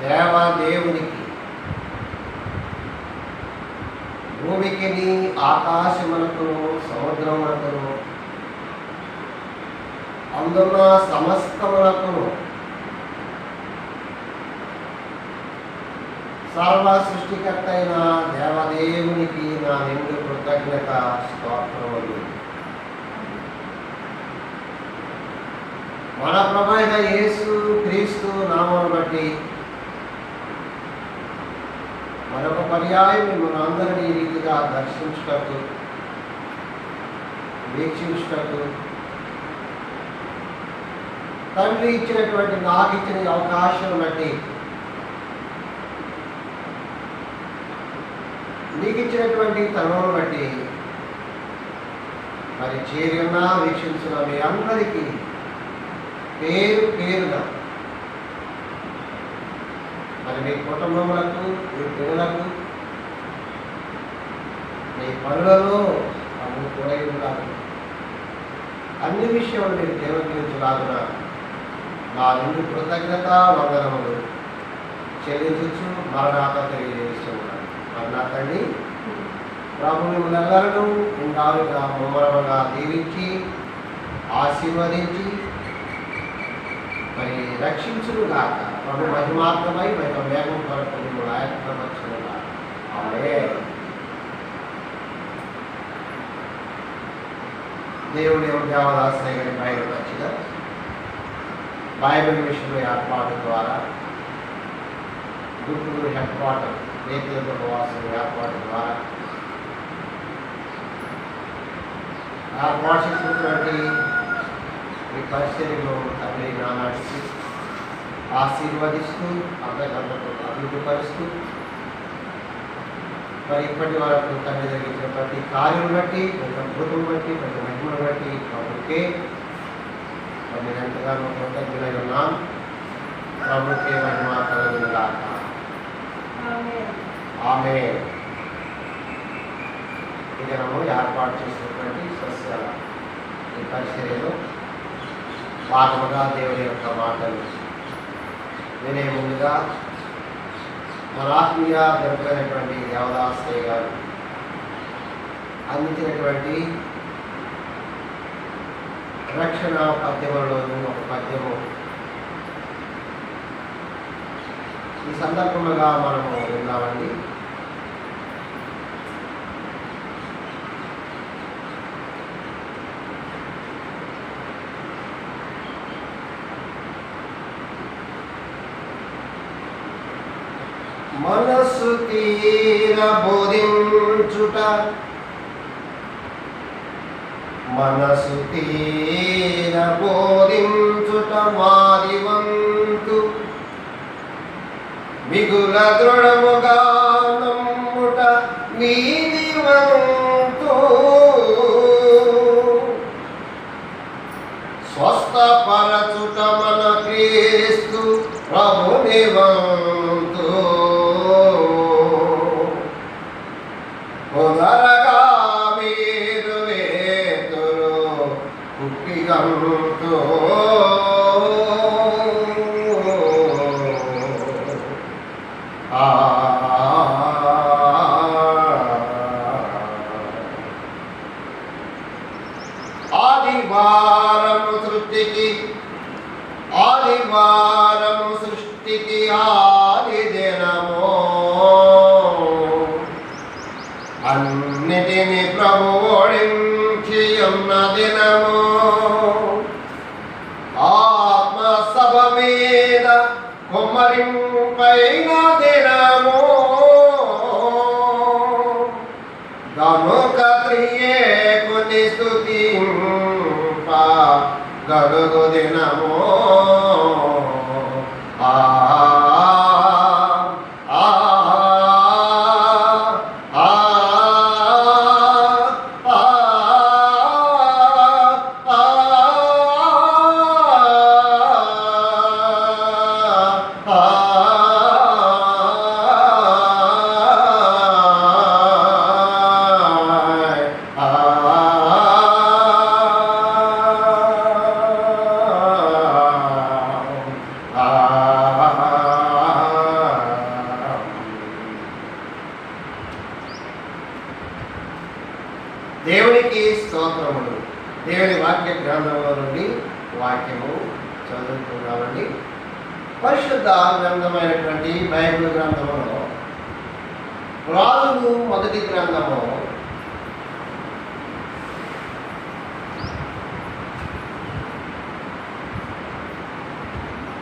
దేవదేవునికి. భూమికి ఆకాశమునకును సముద్రమునకును అందున్న సమస్తమునకును సర్వ సృష్టికర్త అయిన దేవదేవునికి నా నిండు కృతజ్ఞత స్తోత్రములు. మన ప్రభైన యేసు క్రీస్తు నామను బట్టి మరొక పర్యాయం మిమ్మల్ని అందరినీ ఈ రీతిగా దర్శించుటకు వీక్షించుటకు తండ్రి ఇచ్చినటువంటి నాకు ఇచ్చిన అవకాశం బట్టి నీకు ఇచ్చినటువంటి తరువును బట్టి మరి చేరి ఉన్నా వీక్షించిన మీ అందరికీ పేరు పేరుగా మరి మీ కుటుంబములకు మీ పిల్లలకు మీ పనులలో అవి కూడా ఉండాలి అన్ని విషయాలు మీరు దేవగించలాగున నా రెండు కృతజ్ఞత వందనములు చెల్లించు మరణాత తెలియజేస్తున్నాను. మరణ తండ్రి ప్రభు మిమ్మల్ని ఇందారుగా ముమ్మరముగా దీవించి ఆశీర్వదించి మరి రక్షించును గాక ప్రభు మహిమాత్మమై మరి వేగం కొరకు మిమ్మల్ని ఆయత్తపరచును గాక ఆమె దేవుడి కానీ గారి బయలుపరిచిన బైబిల్ మిషన్ ఏర్పాటు ద్వారా గుంటూరు హెడ్ క్వార్టర్ రేతుల ఉపవాసం ఏర్పాటు ద్వారా ఏర్పాటు చేసినటువంటి ఈ పరిచర్యలో తండ్రి నానాడిస్తూ ఆశీర్వదిస్తూ అభివృద్ధి అభివృద్ధిపరుస్తూ మరి ఇప్పటి వరకు తండ్రి జరిగించిన ప్రతి కార్యం బట్టి ప్రతి అద్భుతం బట్టి ప్రతి మహిమను బట్టి ప్రభుకే మరి ఎంతగానో కృతజ్ఞులై ఉన్నాను ప్రభుకే మహిమ కలుగును గాక ఆమె దినము ఏర్పాటు చేసినటువంటి సస్యాల ఈ పరిచర్యలో భాగముగా దేవుని యొక్క మాటలు. వినే ముందుగా మన ఆత్మీయ దొరికినటువంటి దేవదాసయ్య గారు అందించినటువంటి రక్షణ పద్యములోను ఒక పద్యము. ఈ సందర్భంగా మనము విన్నామండి మనసు తీర బోధించుట మనసు తీర బోధించుట మాది వంతు మిగుల దృఢముగా నమ్ముట నీది వంతు స్వస్థపరచుట మన క్రీస్తు ప్రభుని Kutti Gamruttho త్రియేకుని గడుగు దినమో. ఆ చదువుకున్నామండి పరిశుద్ధ గ్రంథమైనటువంటి బైబిల్ గ్రంథంలో రాజులు మొదటి గ్రంథము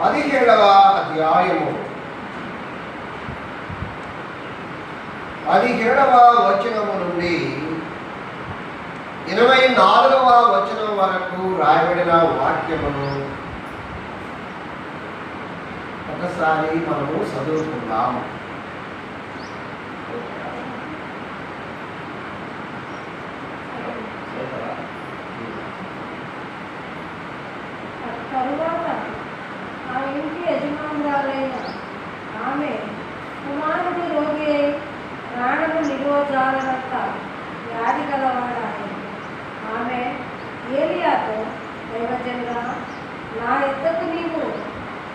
పదిహేడవ అధ్యాయము. పదిహేడవ వచనము నుండి ఇరవై నాలుగవ వచనం వరకు రాయబడిన వాక్యమును ఒక్కసారి మనము చదువుకుందాం తరువాత ఆ ఇంటి యజమానురాలైన ఆమె కుమారుడు రోగి అయి ప్రాణము నిరోధాలనంత వ్యాధి గలవాడాయి ఆమె ఏలియాతో దైవజనుడా నా ఎద్దకు నీవు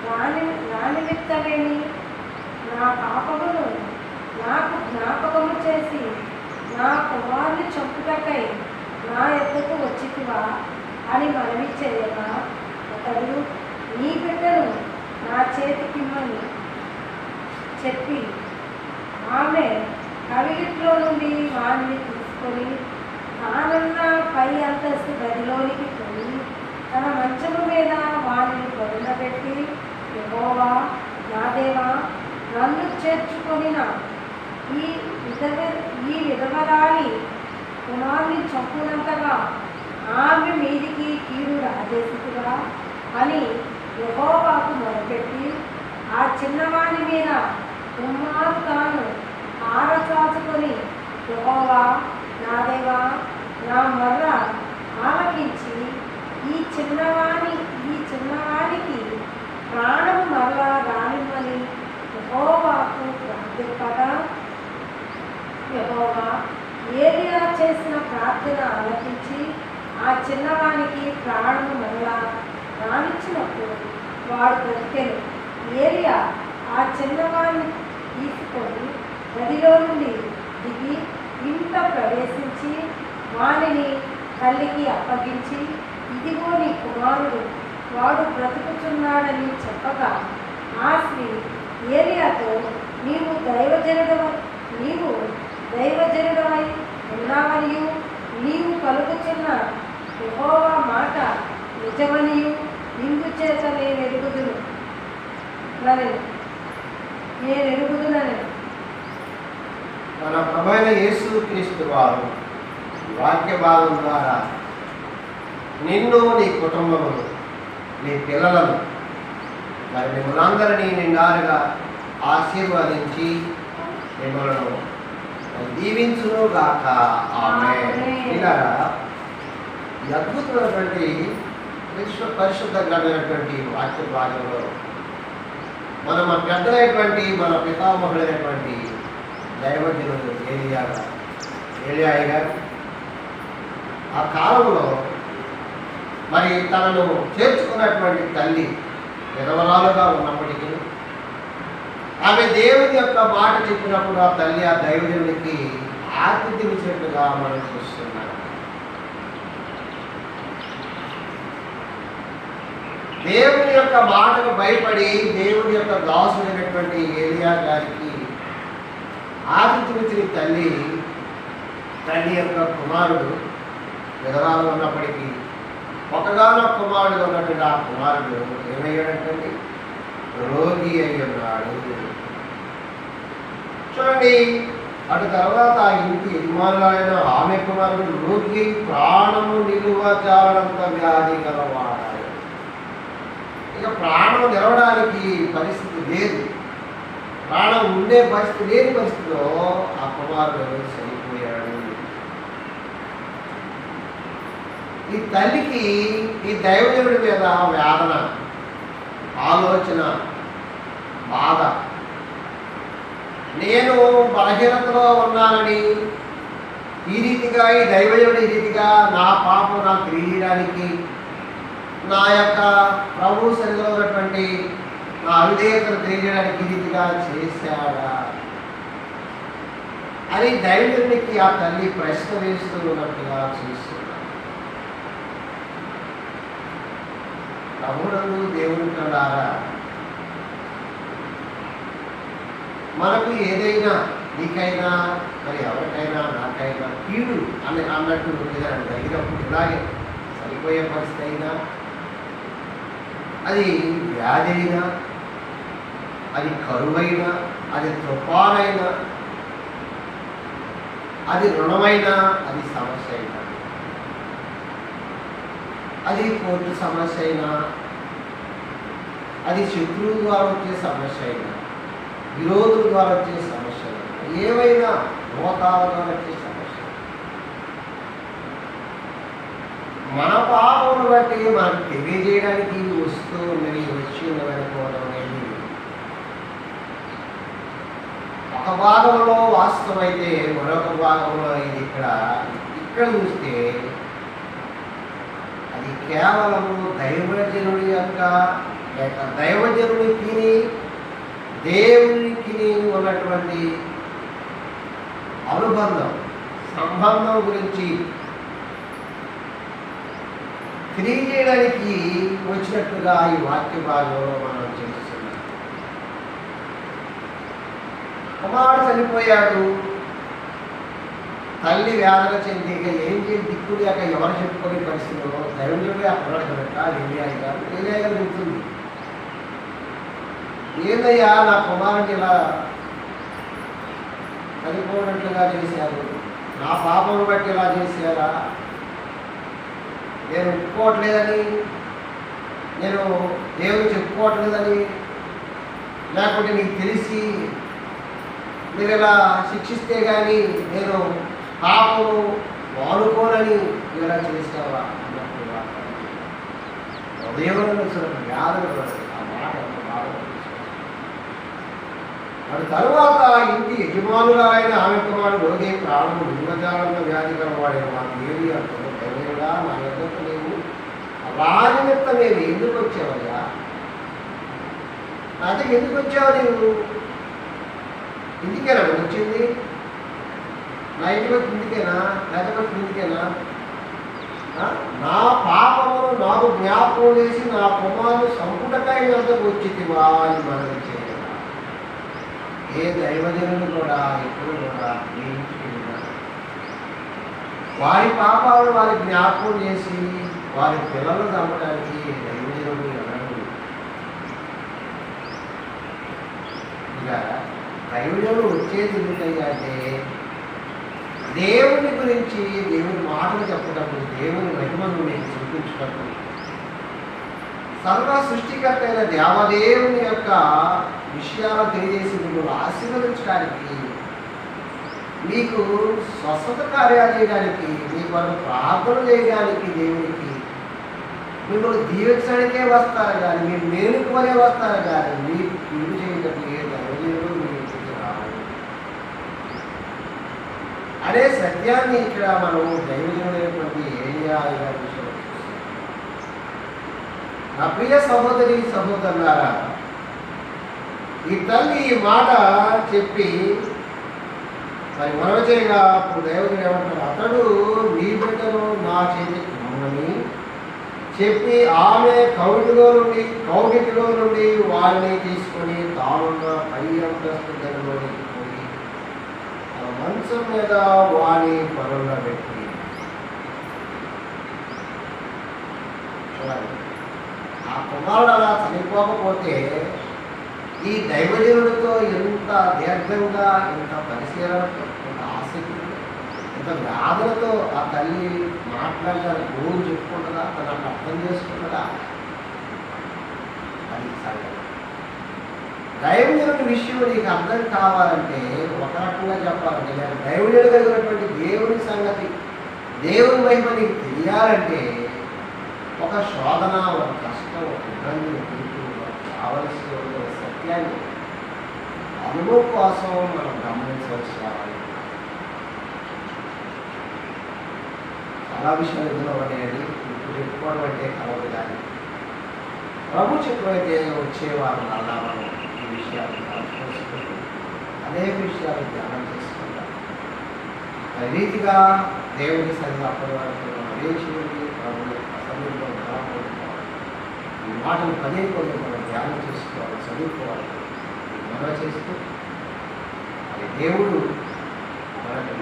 రాని రానిమిత్తమేమి నా పాపమును నాకు జ్ఞాపకము చేసి నా కుమారుని చంపుటకై నా ఎద్దకు వచ్చితివా అని మనవి చేయగా అతడు నీ బిడ్డను నా చేతికిమ్మని చెప్పి ఆమె కవిగిట్లో నుండి వారిని తీసుకొని తానన్న పై అంతస్తు గదిలోనికి పోయి తన మంచము మీద వారిని పొందబెట్టి యెహోవా నా దేవా నన్ను చేర్చుకొనిన ఈ విధవ ఈ విధవరాలి కుమారుని చంపునంతగా ఆమె మీదికి కీడు రాజేసుకురా అని యహోవాకు మొదలుపెట్టి ఆ చిన్నవాని మీద కుమారు తాను ఆరచాచుకొని యహోవా నాదేవా నా మర్ర ఆలకించి ఈ చిన్నవాణి ఈ చిన్నవానికి ప్రాణం మరలా రానిమ్మని యహోవాకు ప్రార్థింపగా యహోవా ఏలియా చేసిన ప్రార్థన ఆలకించి ఆ చిన్నవానికి ప్రాణము మరలా రాణించినప్పుడు వాడు బ్రతికెను. ఏలియా ఆ చిన్నవాడిని తీసుకొని గదిలో నుండి దిగి ఇంట ప్రవేశించి వానిని తల్లికి అప్పగించి ఇదిగో నీ కుమారుడు వాడు బ్రతుకుతున్నాడని చెప్పగా ఆ స్త్రీ ఏలియాతో నీవు దైవజనుడ నీవు దైవజనుడమై ఉన్నావనియు నీవు పలుకుచున్న యహోవా మాట నిజమనియు ఇందు చేత నేను ఎరుగుదును నేను ఎరుగుదునని మన ప్రభైన యేసు క్రీస్తు వారు వాక్య భాగం ద్వారా నిన్ను నీ కుటుంబమును నీ పిల్లలను మరి మిమ్మల్ని అందరినీ నిండారుగా ఆశీర్వదించి మిమ్మల్ని దీవించును గాక. ఆమె. ఇలా ఈ అద్భుతమైనటువంటి విశ్వ పరిశుద్ధమైనటువంటి వాక్య భాగంలో మన మన పెద్దలైనటువంటి మన పితామహుడైనటువంటి దైవజనుడు ఏలియా ఏలియాయి గారు ఆ కాలంలో మరి తనను చేర్చుకున్నటువంటి తల్లి విధవరాలుగా ఉన్నప్పటికీ ఆమె దేవుని యొక్క మాట చెప్పినప్పుడు ఆ తల్లి ఆ దైవజనుడికి ఆతిథ్యం ఇచ్చినట్టుగా మనం చూస్తున్నాం. దేవుని యొక్క మాటకు భయపడి దేవుని యొక్క దాసుడైనటువంటి ఏలియా గారికి ఆతిథ్యమిచ్చిన తల్లి తల్లి యొక్క కుమారుడు విధరాలు ఉన్నప్పటికీ ఒకగానో కుమారుడు ఉన్నటువంటి ఆ కుమారుడు ఏమయ్యాడంటే రోగి అయి ఉన్నాడు. చూడండి. అటు తర్వాత ఆ ఇంటి యజమానులైన ఆమె కుమారుడు రోగి ప్రాణము నిలువ చాలంత వ్యాధి గలవాడాడు ఇక ప్రాణం నిలవడానికి పరిస్థితి లేదు. ప్రాణం ఉండే పరిస్థితి లేని పరిస్థితిలో ఆ కుమారుడు చనిపోయాడు. ఈ తల్లికి ఈ దైవజనుడి మీద వేదన ఆలోచన బాధ నేను బలహీనతలో ఉన్నానని ఈ రీతిగా ఈ దైవజనుడు ఈ రీతిగా నా పాపం నాకు తెలియడానికి నా యొక్క ప్రభు శరీరంలో ఉన్నటువంటి నా అవిధేయతను తెలియడానికి ఈ రీతిగా చేశాడా? అని దైవజనుడికి ఆ తల్లి ప్రశ్న వేస్తూ ఉన్నట్టుగా చూస్తున్నాను ప్రభునందు దేవుని మనకు ఏదైనా నీకైనా మరి ఎవరికైనా నాకైనా కీడు అని అన్నట్టు ఏదైనా జరిగినప్పుడు ఇలాగే సరిపోయే పరిస్థితి అయినా అది వ్యాధి అయినా అది కరువైనా అది తుఫానైనా అది రుణమైనా అది సమస్య అయినా. అది కోర్టు సమస్య అయినా అది శత్రువు ద్వారా వచ్చే సమస్య అయినా విరోధుల ద్వారా వచ్చే సమస్య ఏవైనా మోతాల ద్వారా వచ్చే సమస్య మన పాపమును బట్టి మనకు తెలియజేయడానికి ఇవి వస్తూ ఉన్నవి వచ్చి ఉన్నవి అనేది ఒక భాగంలో వాస్తవమైతే మరొక భాగంలో ఇది ఇక్కడ ఇక్కడ చూస్తే అది కేవలము దైవజనుడి యొక్క లేక దైవజనుడికి దేవునికి ఉన్నటువంటి అనుబంధం సంబంధం గురించి తెలియజేయడానికి వచ్చినట్టుగా ఈ వాక్య భాగంలో మనం చేస్తున్నాం కుమారుడు చనిపోయాడు. తల్లి వేదన చెంది ఇక ఏం చేసి దిక్కు లేక ఎవరు చెప్పుకునే పరిస్థితిలో దైవంలోనే అక్కడ కనుక ఏలియాయి గారు ఏలియాయి గారు ఏందయ్యా నా కుమారుని ఇలా చనిపోయినట్లుగా చేశారు? నా పాపను బట్టి ఇలా చేశారా? నేను ఒప్పుకోవట్లేదని నేను దేవుడు చెప్పుకోవట్లేదని లేకుంటే నీకు తెలిసి మీరు ఇలా శిక్షిస్తే కానీ నేను పాపము వాడుకోనని ఇలా చేసావా అన్నప్పుడు ఉదయంలో వ్యాధులు ఆ మాట ఎంత బాధ మరి తరువాత ఇంటి యజమానురాలైన ఆమె కుమారుడు రోగే ప్రాణము నిమ్మజాలంలో వ్యాధి కలవాడే మాకు ఏది అంటున్నా నా ఎదుట లేవు. రాజనిత్త నేను ఎందుకు వచ్చావయ్యా? నా దగ్గర ఎందుకు వచ్చావు నీవు? ఇంటికేనా వచ్చింది? నా ఇంటి వచ్చి ఇంటికేనా? లేకపోతే ఇంటికేనా? నా పాపమును నాకు జ్ఞాపకం చేసి నా కుమారుడు సంపుటకైనంతకు వచ్చితివా అని మనం ఏ దైవజనులు కూడా ఎప్పుడు కూడా మీ ఇంటికి వారి పాపాలను వారి జ్ఞాపకం చేసి వారి పిల్లలు చంపడానికి దైవజనుడు ఎవరు ఇక దైవజనుడు వచ్చేది ఎందుకయ్యా అంటే దేవుని గురించి దేవుని మాటలు చెప్పటప్పుడు దేవుని మహిమను నేను చూపించటప్పుడు సర్వ సృష్టికర్త అయిన దేవదేవుని యొక్క విషయాలు తెలియజేసి మిమ్మల్ని ఆశీర్వదించడానికి మీకు స్వస్థత కార్యాలు చేయడానికి మీకు వాళ్ళు ప్రార్థన చేయడానికి దేవునికి మిమ్మల్ని దీవించడానికే వస్తారు కానీ మీరు మేలుకు వరే వస్తారు కానీ మీకు కీడు చేయటం ఏ దైవజనుడు మీ సత్యాన్ని ఇక్కడ మనం దైవజనమైనటువంటి ఏరియా విషయం నా ప్రియ సహోదరి సహోదరులారా ఈ తల్లి ఈ మాట చెప్పి మరి మనవచేయగా అప్పుడు దైవజనుడు ఏమంటారు అతడు నీ బిడ్డను నా చేతికి మమ్మని చెప్పి ఆమె కౌటిలో నుండి కౌగిటిలో నుండి వారిని తీసుకొని తానున్న పై అంతస్తు గదిలోనికి పోయి ఆ మంచం మీద వాణి పనుల్లో పెట్టి ఆ కుమారుడు అలా చనిపోకపోతే ఈ దైవజనుడితో ఎంత దీర్ఘంగా ఎంత పరిశీలనతో ఎంత ఆసక్తి ఎంత వ్యాధులతో ఆ తల్లి మాట్లాడాలి రోజు చెప్పుకుంటుందా? తను అర్థం చేసుకుంటుందా? అది సంగతి. దైవజనుడి విషయం నీకు అర్థం కావాలంటే ఒక రకంగా చెప్పాలంటే నేను దైవజనుడు కలిగినటువంటి దేవుని సంగతి దేవుని మహిమ నీకు తెలియాలంటే ఒక శోధన ఒక కష్టం ఒక ఇబ్బంది ఒక కావలసి ఉన్న సత్యాన్ని అనుభవం కోసం మనం గమనించవలసి రావాలి చాలా విషయాలు ఇందులో అనేది ఇప్పుడు చెప్పుకోవడం అంటే కలవదు కానీ ప్రభు చెప్పైతే వచ్చేవారు అలా మనం ఈ విషయాలు తెలుసుకుంటూ అనేక విషయాలు ధ్యానం చేసుకుంటాం రీతిగా దేవుని సరిగ్గా అప్పటి వరకు మనం వేచి ఉండి ప్రభు యొక్క సమయంలో ఈ మాటలు పదే కొన్ని ధ్యానం చేసుకోవాలి చదువుకోవాలి. మనం చేస్తూ అది దేవుడు మనకు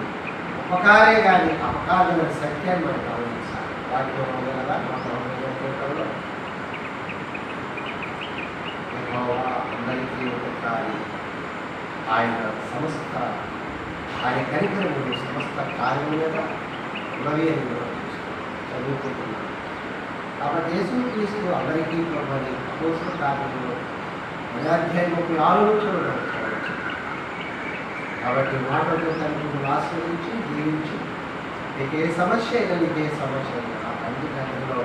ఉపకారే కానీ అపకారమైన సత్యాన్ని మనం గమనించాలి వాటిలో ఉంది కదా మన ప్రభుత్వంలో అందరికీ ఉపకారి ఆయన సమస్త ఆయన కనికరములు సమస్త కార్యం మీద ఉన్నవి అని మనం చదువుకుంటున్నాం కాబట్టి యేసు క్రీస్తు అందరికీ ప్రభని కోసం కాకుండా అధ్యాయం ముప్పై ఆరు నుంచి కాబట్టి మాటలతో తనకు ఆశ్రయించి జీవించి నీకు ఏ సమస్య అయినా నీకు ఏ సమస్య అయినా ఆ తండ్రి కార్యంలో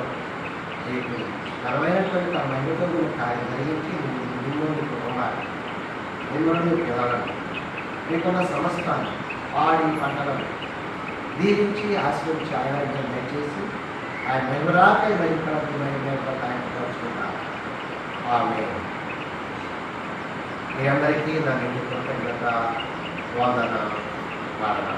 నీకు ఘనమైనటువంటి ఆ మహిళతో నువ్వు కార్యం జరిగించి నువ్వు నిన్ను నీ కుటుంబాన్ని నిన్ను పిల్లలను నీకున్న సమస్తాన్ని ఆడి పంటలను దీవించి ఆశ్రయించి ఆరోగ్యం దయచేసి ఆయన మహిమరాకై మహిమకలకు మహిమ ఆయన పరుచుకుంటారు ఆమె మీ అందరికీ నా నిండు కృతజ్ఞత వందన వాదన